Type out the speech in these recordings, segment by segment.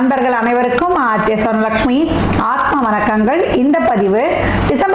அன்பர்கள் அனைவருக்கும் ஆத்திய சொர்ணலட்சுமி ஆத்ம வணக்கங்கள். இந்த பதிவு டிசம்பர்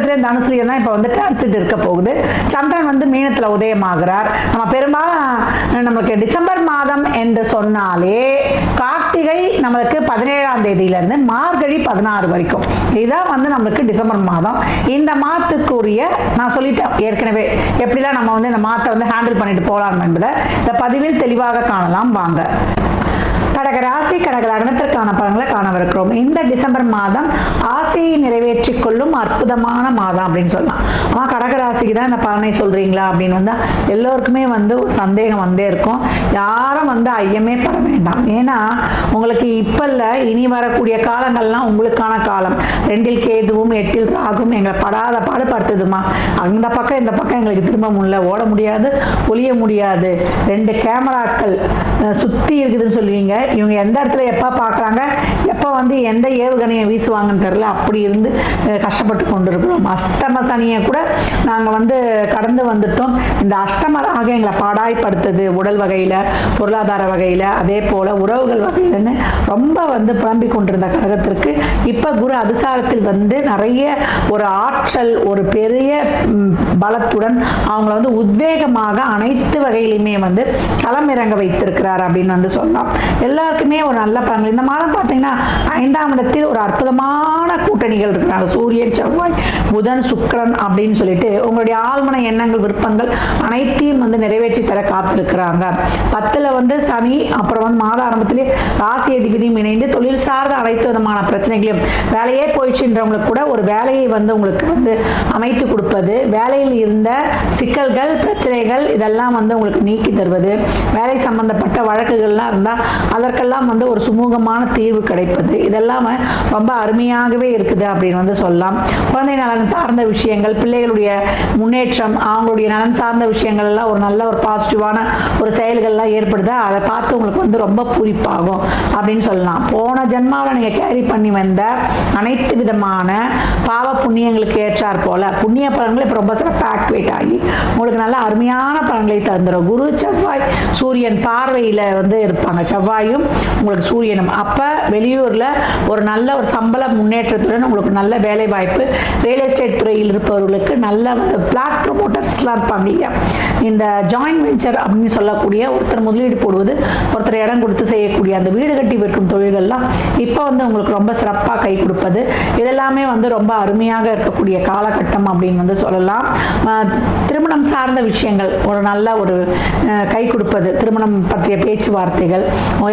நட்சத்திரம் தனுசுலையும் தான் இப்போ வந்து டிரான்சிட் இருக்க போகுது. சந்திரன் வந்து மீனத்தில் உதயமாகிறார். நம்ம பெரும்பாலும் நம்மளுக்கு டிசம்பர் மாதம் என்று சொன்னாலே கார்த்திகை நம்மளுக்கு பதினேழாம் தேதியிலேருந்து மார்கழி பதினாறு வரைக்கும். இதுதான் வந்து நம்மளுக்கு டிசம்பர் மாதம். இந்த மாதத்துக்குரிய நான் சொல்லிட்டேன் ஏற்கனவே எப்படிலாம் நம்ம வந்து இந்த மாதத்தை வந்து ஹேண்டில் பண்ணிட்டு போகலாம் என்பதை இந்த பதிவில் தெளிவாக காணலாம். வாங்க. கடக ராசி கடக லக்னத்திற்கான பலன்களை காணவிருக்கிறோம். இந்த டிசம்பர் மாதம் ஆசையை நிறைவேற்றி கொள்ளும் அற்புதமான மாதம் அப்படின்னு சொல்லலாம். ஆமா கடக ராசிக்கு தான் இந்த பலனை சொல்றீங்களா அப்படின்னு வந்தா எல்லோருக்குமே வந்து ஒரு சந்தேகம் வந்தே இருக்கும். யாரும் வந்து ஐயமே பட வேண்டாம். ஏன்னா உங்களுக்கு இப்ப இல்ல இனி வரக்கூடிய காலங்கள்லாம் உங்களுக்கான காலம். ரெண்டில் கேதுவும் எட்டில் ராகும் எங்களை படாத பாடுபடுத்துதுமா அந்த பக்கம் இந்த பக்கம் எங்களுக்கு திரும்ப முடியல ஓட முடியாது ஒளிய முடியாது. ரெண்டு கேமராக்கள் சுற்றி சுத்தி இருக்குதுன்னு சொல்லுவீங்க. இவங்க எந்த இடத்துல எப்போ பார்க்குறாங்க எப்போ வந்து எந்த ஏவுகணையை வீசுவாங்கன்னு தெரில அப்படி இருந்து கஷ்டப்பட்டு கொண்டு இருக்கிறோம் அஷ்டம சனியை கூட நாங்கள் வந்து கடந்து வந்துட்டோம். இந்த அஷ்டம ராக எங்களை பாடாய்ப்படுத்துது உடல் வகையில் பொருளாதார வகையில் அதே போல் உறவுகள் வகையிலன்னு ரொம்ப வந்து புலம்பி கொண்டிருந்த கழகத்திற்கு இப்போ குரு அதிசாரத்தில் வந்து நிறைய ஒரு ஆற்றல் ஒரு பெரிய பலத்துடன் அவங்கள வந்து உத்வேகமாக அனைத்து வகையிலுமே வந்து களமிறங்க வைத்திருக்கிறார் அப்படின்னு வந்து சொல்லலாம். எல்லாருக்குமே ஒரு நல்ல பலன்கள் இந்த மாதம் பார்த்தீங்கன்னா ஐந்தாம் இடத்தில் ஒரு அற்புதமான கூட்டணிகள் இருக்கிறாங்க. சூரியன் செவ்வாய் புதன் சுக்கிரன் அப்படின்னு சொல்லிட்டு உங்களுடைய ஆழ்மன எண்ணங்கள் விருப்பங்கள் அனைத்தையும் வந்து நிறைவேற்றி தர காத்திருக்கிறாங்க. பத்துல வந்து சனி அப்புறம் வந்து மாத ஆரம்பத்திலே ராசி அதிபதியும் இணைந்து தொழில் சார்ந்த அனைத்து விதமான பிரச்சனைகளையும் வேலையே போயிடுச்சுன்றவங்களுக்கு கூட ஒரு வேலையை வந்து உங்களுக்கு வந்து அமைத்து கொடுப்பது வேலையில் இருந்த சிக்கல்கள் பிரச்சனைகள் இதெல்லாம் வந்து உங்களுக்கு நீக்கி தருவது. வேலை சம்பந்தப்பட்ட வழக்குகள்லாம் இருந்தால் அதற்கெல்லாம் வந்து ஒரு சுமூகமான தீர்வு கிடைப்பது. இதெல்லாம் ரொம்ப அருமையாகவே இருக்குது அப்படின்னு வந்து சொல்லலாம். குழந்தை நலன் சார்ந்த விஷயங்கள் பிள்ளைகளுடைய முன்னேற்றம் அவங்களுடைய நலன் சார்ந்த விஷயங்கள் எல்லாம் ஒரு நல்ல ஒரு பாசிட்டிவான ஒரு செயல்கள்லாம் ஏற்படுதா அதை பார்த்து உங்களுக்கு வந்து ரொம்ப பூரிப்பாகும் அப்படின்னு சொல்லலாம். போன ஜென்மாவில் நீங்கள் கேரி பண்ணி வந்த அனைத்து விதமான பாவ புண்ணியங்களுக்கு ஏற்றாற் போல புண்ணிய பலன்கள் இப்போ ரொம்ப சிறப்பாக ஆக்டிவேட் ஆகி உங்களுக்கு நல்ல அருமையான பலன்களை தந்துடும் குரு செவ்வாய் சூரியன் பார்வையில் வந்து இருப்பாங்க. செவ்வாயும் உங்களுக்கு சூரியனும். அப்போ வெளியூரில் ஒரு நல்ல ஒரு சம்பள முன்னேற்றத்துடன் உங்களுக்கு நல்ல வேலை வாய்ப்பு ரியல் எஸ்டேட் துறையில் இருப்பவர்களுக்கு நல்ல பிளாட் ப்ரொமோட்டர்ஸ்லாம் இருப்பாங்க. இல்லையா இந்த ஜாயின்ட் வெஞ்சர் அப்படின்னு சொல்லக்கூடிய ஒருத்தர் முதலீடு போடுவது ஒருத்தர் இடம் கொடுத்து செய்யக்கூடிய அந்த வீடு கட்டி விற்கும் தொழில்கள்லாம் இப்போ வந்து உங்களுக்கு ரொம்ப சிறப்பாக கை கொடுப்பது. இதெல்லாமே வந்து ரொம்ப அருமையாக இருக்கக்கூடிய காலகட்டம் அப்படின்னு வந்து சொல்லலாம். திருமணம் சார்ந்த விஷயங்கள். ஒரு நல்ல ஒரு அஹ், கை கொடுப்பது. திருமணம் பற்றிய பேச்சுவார்த்தைகள்.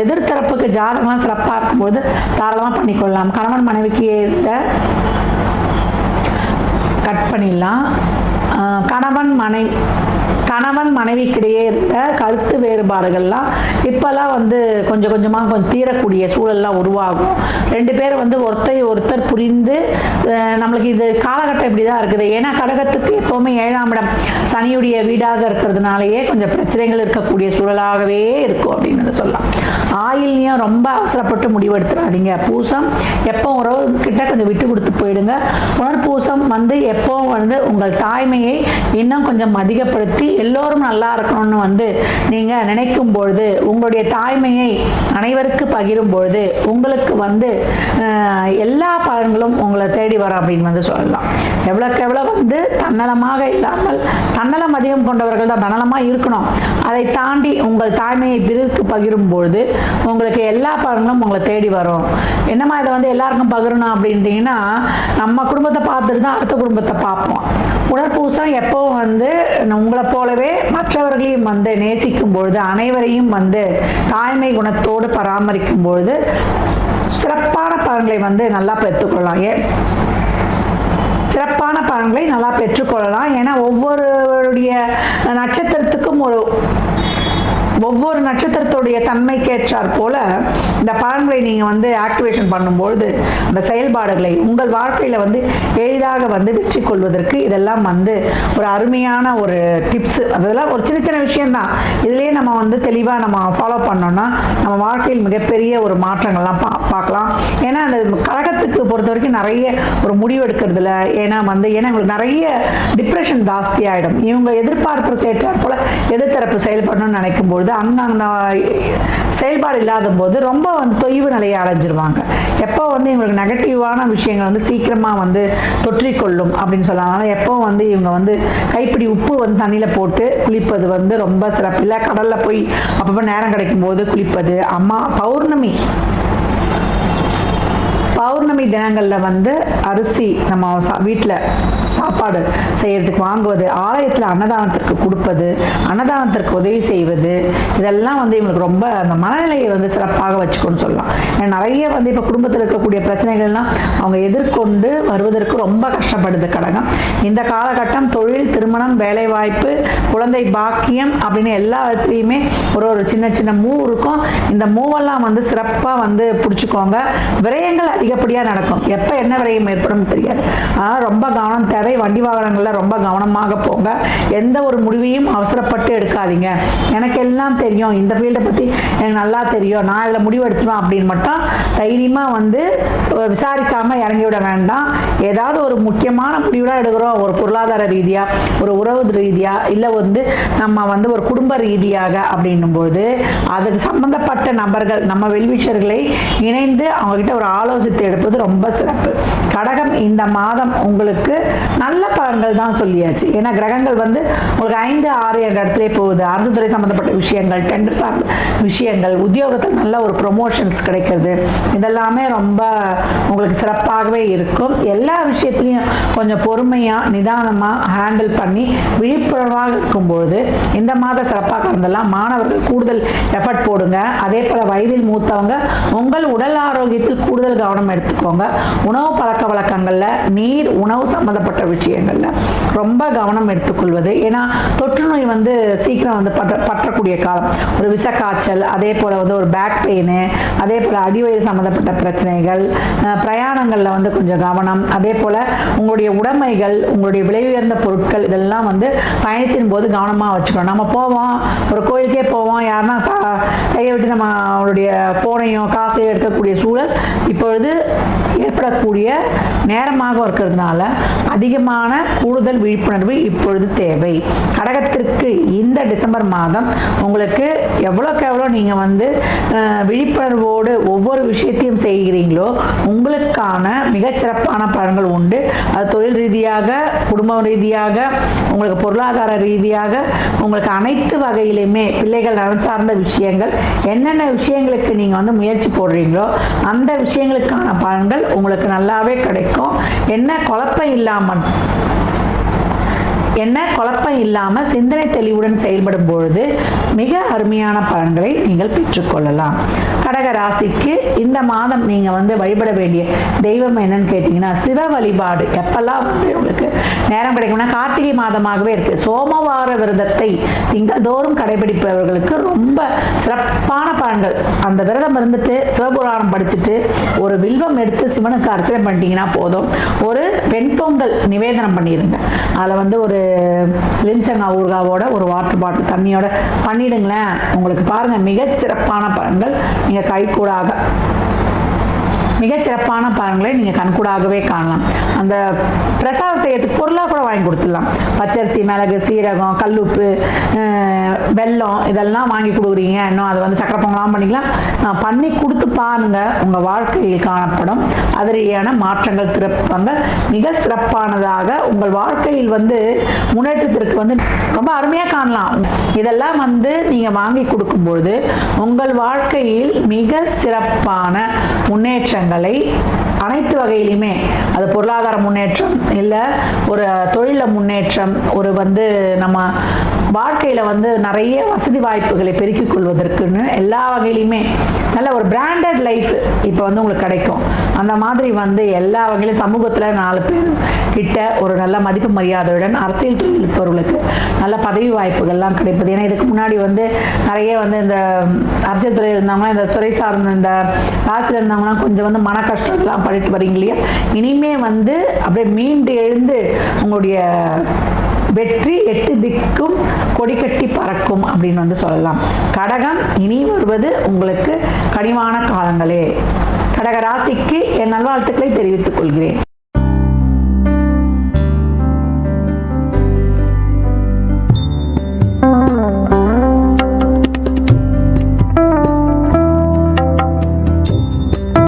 எதிர்த்தரப்புக்கு ஜாதகம்லாம் சிறப்பாக இருக்கும்போது தாராளமாக பண்ணிக்கொள்ளலாம். கணவன் மனைவிக்கு ஏற்ற கட் பண்ணிடலாம். கணவன் மனைவி கணவன் மனைவிக்கிடையே இருந்த கருத்து வேறுபாடுகள்லாம் இப்போல்லாம் வந்து கொஞ்சம் கொஞ்சமாக கொஞ்சம் தீரக்கூடிய சூழல்லாம் உருவாகும். ரெண்டு பேர் வந்து ஒருத்தர் ஒருத்தர் புரிந்து நம்மளுக்கு இது காலகட்டம் இப்படி தான் இருக்குது. ஏன்னா கடகத்துக்கு எப்போவுமே ஏழாம் இடம் சனியுடைய வீடாக இருக்கிறதுனாலயே கொஞ்சம் பிரச்சனைகள் இருக்கக்கூடிய சூழலாகவே இருக்கும் அப்படின்னு சொல்லலாம். ஆயில்லையும் ரொம்ப அவசரப்பட்டு முடிவெடுத்துடாதீங்க பூசம் எப்போ உறவு கிட்ட கொஞ்சம் விட்டு கொடுத்து போயிடுங்க. உணர்பூசம் வந்து எப்போ வந்து உங்கள் தாய்மையை இன்னும் கொஞ்சம் அதிகப்படுத்தி எல்லோரும் நல்லா இருக்கணும்னு வந்து நீங்கள் நினைக்கும் பொழுது உங்களுடைய தாய்மையை அனைவருக்கு பகிரும் பொழுது உங்களுக்கு வந்து எல்லா பலன்களும் உங்களை தேடி வரும் அப்படின்னு வந்து சொல்லலாம். எவ்வளோக்கு எவ்வளோ வந்து தன்னலமாக இல்லாமல் தன்னலம் அதிகம் கொண்டவர்கள் தான் தன்னலமாக இருக்கணும். அதை தாண்டி உங்கள் தாய்மையை பிறருக்கு பகிரும் பொழுது உங்களுக்கு எல்லா பலன்களும் உங்களை தேடி வரும். என்னம்மா இதை வந்து எல்லாருக்கும் பகிரணும் அப்படின்ட்டிங்கன்னா நம்ம குடும்பத்தை பார்த்துட்டு தான் அடுத்த குடும்பத்தை பார்ப்போம். உடற்பூசம் எப்போவும் வந்து உங்களை போலவே மற்றவர்களையும் வந்து நேசிக்கும் பொழுது அனைவரையும் வந்து தாய்மை குணத்தோடு பராமரிக்கும் பொழுது சிறப்பான பலன்களை வந்து நல்லா பெற்றுக்கொள்ளலாம். ஏன் சிறப்பான பலன்களை நல்லா பெற்றுக்கொள்ளலாம். ஏன்னா ஒவ்வொருவருடைய நட்சத்திரத்துக்கும் ஒரு ஒவ்வொரு நட்சத்திரத்துடைய தன்மைக்கேற்றார் போல இந்த பலன்களை நீங்கள் வந்து ஆக்டிவேஷன் பண்ணும்பொழுது அந்த செயல்பாடுகளை உங்கள் வாழ்க்கையில் வந்து எளிதாக வந்து வெற்றி கொள்வதற்கு இதெல்லாம் வந்து ஒரு அருமையான ஒரு டிப்ஸ் அதெல்லாம் ஒரு சின்ன சின்ன விஷயம்தான். இதுலேயே நம்ம வந்து தெளிவாக நம்ம ஃபாலோ பண்ணோம்னா நம்ம வாழ்க்கையில் மிகப்பெரிய ஒரு மாற்றங்கள்லாம் பா பார்க்கலாம். ஏன்னா அந்த கழகத்துக்கு பொறுத்த வரைக்கும் நிறைய ஒரு முடிவு எடுக்கிறதுல ஏன்னா வந்து ஏன்னா இவங்களுக்கு நிறைய டிப்ரெஷன் ஜாஸ்தி ஆகிடும் இவங்க எதிர்பார்ப்புக்கு ஏற்றாற் போல் எதிர்த்தரப்பு செயல்படணும்னு நினைக்கும் பொழுது அந்த அந்த செயல்பாடு இல்லாத போது ரொம்ப வந்து தொய்வு நிலையை அடைஞ்சிருவாங்க. எப்போ வந்து இவங்களுக்கு நெகட்டிவான விஷயங்கள் வந்து சீக்கிரமாக வந்து தொற்றிக்கொள்ளும் அப்படின்னு சொல்லலாம். அதனால் எப்போ வந்து இவங்க வந்து கைப்பிடி உப்பு வந்து தண்ணியில் போட்டு குளிப்பது வந்து ரொம்ப சிறப்பு. இல்லை கடலில் போய் அப்பப்போ நேரம் கிடைக்கும் போது குளிப்பது. அம்மா பௌர்ணமி. பௌர்ணமி தினங்களில் வந்து அரிசி நம்ம வீட்டில் சாப்பாடு செய்யறதுக்கு வாங்குவது ஆலயத்தில் அன்னதானத்திற்கு கொடுப்பது அன்னதானத்திற்கு உதவி செய்வது இதெல்லாம் வந்து இவங்களுக்கு ரொம்ப அந்த மனநிலையை வந்து சிறப்பாக வச்சுக்கணும்னு சொல்லலாம். ஏன்னா நிறைய வந்து இப்போ குடும்பத்தில் இருக்கக்கூடிய பிரச்சனைகள்லாம் அவங்க எதிர்கொண்டு வருவதற்கு ரொம்ப கஷ்டப்படுது கடகம். இந்த காலகட்டம் தொழில் திருமணம் வேலைவாய்ப்பு குழந்தை பாக்கியம் அப்படின்னு எல்லா விதத்துலையுமே ஒரு ஒரு சின்ன சின்ன மூ இருக்கும். இந்த மூவெல்லாம் வந்து சிறப்பாக வந்து பிடிச்சிக்கோங்க. விரயங்கள் அதிகப்படியாக நடக்கும். எப்போ என்ன விரயம் ஏற்படும் தெரியாது. ஆனால் ரொம்ப கவனம் தேவை. வண்டி வாகனங்களில் ரொம்ப கவனமாக போங்க. எந்த ஒரு முடிவையும் அவசரப்பட்டு எடுக்காதீங்க. எனக்கு எல்லாம் தெரியும். இந்த ஃபீல்டை பற்றி எனக்கு நல்லா தெரியும். நான் இதில் முடிவு எடுத்துவேன் அப்படின்னு மட்டும் தைரியமாக வந்து விசாரிக்காமல் இறங்கிவிட இறங்கி விட வேண்டாம். ஏதாவது ஒரு முக்கியமான முடிவுலாம் எடுக்கிறோம். ஒரு பொருளாதார ரீதியாக ஒரு உறவு ரீதியாக இல்லை வந்து நம்ம வந்து ஒரு குடும்ப ரீதியாக அப்படின்னும்போது அதுக்கு சம்மந்தப்பட்ட நபர்கள் நம்ம வெல்விஷர்களை இணைந்து அவங்கக்கிட்ட ஒரு ஆலோசித்து எடுப்பது ரொம்ப சிறப்பு. கடகம் இந்த மாதம் உங்களுக்கு நல்ல பலன்கள் தான் சொல்லியாச்சு. ஏன்னா கிரகங்கள் வந்து உங்களுக்கு ஐந்து ஆறு என்ற இடத்துல போகுது. அரசு துறை சம்பந்தப்பட்ட விஷயங்கள் டெண்டர் சார்ந்த விஷயங்கள் உத்தியோகத்தில் நல்ல ஒரு ப்ரொமோஷன்ஸ் கிடைக்கிறது. இதெல்லாமே ரொம்ப உங்களுக்கு சிறப்பாகவே இருக்கும். எல்லா விஷயத்துலையும் கொஞ்சம் பொறுமையாக நிதானமாக ஹேண்டில் பண்ணி விழிப்புணர்வாக இருக்கும்போது இந்த மாத சிறப்பாக இருந்தெல்லாம் மாணவர்கள் கூடுதல் எஃபர்ட் போடுங்க. அதே போல் வயதில் மூத்தவங்க உங்கள் உடல் ஆரோக்கியத்தில் கூடுதல் கவனம் எடுத்துக்கோங்க. உணவு பழக்க வழக்கங்களில் நீர் உணவு சம்மந்தப்பட்ட விஷயங்கள்ல. ரொம்ப கவனம் எடுத்துக்கொள்வது. ஏன்னா தொற்று நோய் வந்து சீக்கிரம் வந்து பற்ற பற்றக்கூடிய காலம். ஒரு விசக்காய்ச்சல் அதே போல் வந்து ஒரு பேக் பெயின் அதே போல் அடிவயிறு சம்மந்தப்பட்ட பிரச்சனைகள் பிரயாணங்களில் வந்து கொஞ்சம் கவனம். அதே போல் உங்களுடைய உடைமைகள் உங்களுடைய விலை உயர்ந்த பொருட்கள் இதெல்லாம் வந்து பயணத்தின் போது கவனமாக வச்சுக்கணும். நம்ம போவோம் ஒரு கோயிலுக்கே போவோம் யாருன்னா கையை விட்டு நம்ம அவருடைய ஃபோனையும் காசையும் எடுக்கக்கூடிய சூழல் இப்பொழுது ஏற்படக்கூடிய நேரமாக இருக்கிறதுனால அதிக முக்கியமான கூடுதல் விழிப்புணர்வு இப்பொழுது தேவை. கடகத்திற்கு இந்த டிசம்பர் மாதம் உங்களுக்கு எவ்வளோக்கு எவ்வளோ நீங்கள் வந்து விழிப்புணர்வோடு ஒவ்வொரு விஷயத்தையும் செய்கிறீங்களோ உங்களுக்கான மிகச்சிறப்பான பலன்கள் உண்டு. அது தொழில் ரீதியாக குடும்ப ரீதியாக உங்களுக்கு பொருளாதார ரீதியாக உங்களுக்கு அனைத்து வகையிலுமே பிள்ளைகள் நலன் சார்ந்த விஷயங்கள் என்னென்ன விஷயங்களுக்கு நீங்கள் வந்து முயற்சி போடுறீங்களோ அந்த விஷயங்களுக்கான பலன்கள் உங்களுக்கு நல்லாவே கிடைக்கும். என்ன குழப்பம் இல்லாமல் Thank என்ன குழப்பம் இல்லாமல் சிந்தனை தெளிவுடன் செயல்படும் பொழுது மிக அருமையான பலன்களை நீங்கள் பெற்றுக்கொள்ளலாம் கடக ராசிக்கு இந்த மாதம் நீங்கள் வந்து வழிபட வேண்டிய தெய்வம் என்னன்னு கேட்டிங்கன்னா சிவ வழிபாடு. எப்பெல்லாம் வந்து உங்களுக்கு நேரம் கிடைக்கும்னா கார்த்திகை மாதமாகவே இருக்குது சோமவார விரதத்தை திங்கள்தோறும் கடைபிடிப்பவர்களுக்கு ரொம்ப சிறப்பான பலன்கள். அந்த விரதம் இருந்துட்டு சிவபுராணம் படிச்சுட்டு ஒரு வில்வம் எடுத்து சிவனுக்கு அர்ச்சனை பண்ணிட்டீங்கன்னா போதும். ஒரு பெண் பொங்கல் நிவேதனம் பண்ணிடுங்க அதில் வந்து ஒரு லிம்சங்கா ஊர்காவோட ஒரு வாட்டர் பாட்டில். தண்ணியோட பண்ணிடுங்களேன். உங்களுக்கு பாருங்கள் மிகச்சிறப்பான பலன்கள் நீங்கள் கைகூடாக மிகச்சிறப்பான பழங்களை நீங்கள் கண்கூடாகவே காணலாம். அந்த பிரசாதம் செய்யறதுக்கு பொருளாக கூட வாங்கி கொடுத்துடலாம். பச்சரிசி மிளகு சீரகம் கல்லுப்பு வெல்லம் இதெல்லாம் வாங்கி கொடுக்குறீங்க. இன்னும் அதை வந்து சக்கரை பொங்கலாம் பண்ணிக்கலாம். பண்ணி கொடுத்து பாருங்க. உங்கள் வாழ்க்கையில் காணப்படும் அதிரியான மாற்றங்கள் திறப்பங்கள் மிக சிறப்பானதாக உங்கள் வாழ்க்கையில் வந்து முன்னேற்றத்திற்கு வந்து ரொம்ப அருமையாக காணலாம். இதெல்லாம் வந்து நீங்கள் வாங்கி கொடுக்கும்பொழுது உங்கள் வாழ்க்கையில் மிக சிறப்பான முன்னேற்றங்கள் தங்களை அனைத்து வகையிலையுமே அது பொருளாதார முன்னேற்றம் இல்லை ஒரு தொழில முன்னேற்றம் ஒரு வந்து நம்ம வாழ்க்கையில் வந்து நிறைய வசதி வாய்ப்புகளை பெருக்கிக் கொள்வதற்குன்னு எல்லா வகையிலையுமே நல்ல ஒரு பிராண்டட் லைஃப் இப்போ வந்து உங்களுக்கு கிடைக்கும். அந்த மாதிரி வந்து எல்லா வகையிலும் சமூகத்தில் நாலு பேர் கிட்ட ஒரு நல்ல மதிப்பு மரியாதையுடன் அரசியல் தொழில் இருப்பவர்களுக்கு நல்ல பதவி வாய்ப்புகள்லாம் கிடைப்பது. ஏன்னா இதுக்கு முன்னாடி வந்து நிறைய வந்து இந்த அரசியல் துறையில் இருந்தவங்க இந்த துறை சார்ந்த இந்த ராசியில் இருந்தவங்கலாம் கொஞ்சம் வந்து மன கஷ்டம்லாம் பண்ணிட்டு வரீங்க இல்லையா? இனிமே வந்து அப்படியே மீண்டு எழுந்து உங்களுடைய வெற்றி எட்டு திக்கும் கொடி கட்டி பறக்கும் அப்படின்னு வந்து சொல்லலாம். கடகம் இனி வருவது உங்களுக்கு கனிவான காலங்களே. கடக ராசிக்கு என் நல்வாழ்த்துக்களை தெரிவித்துக் கொள்கிறேன்.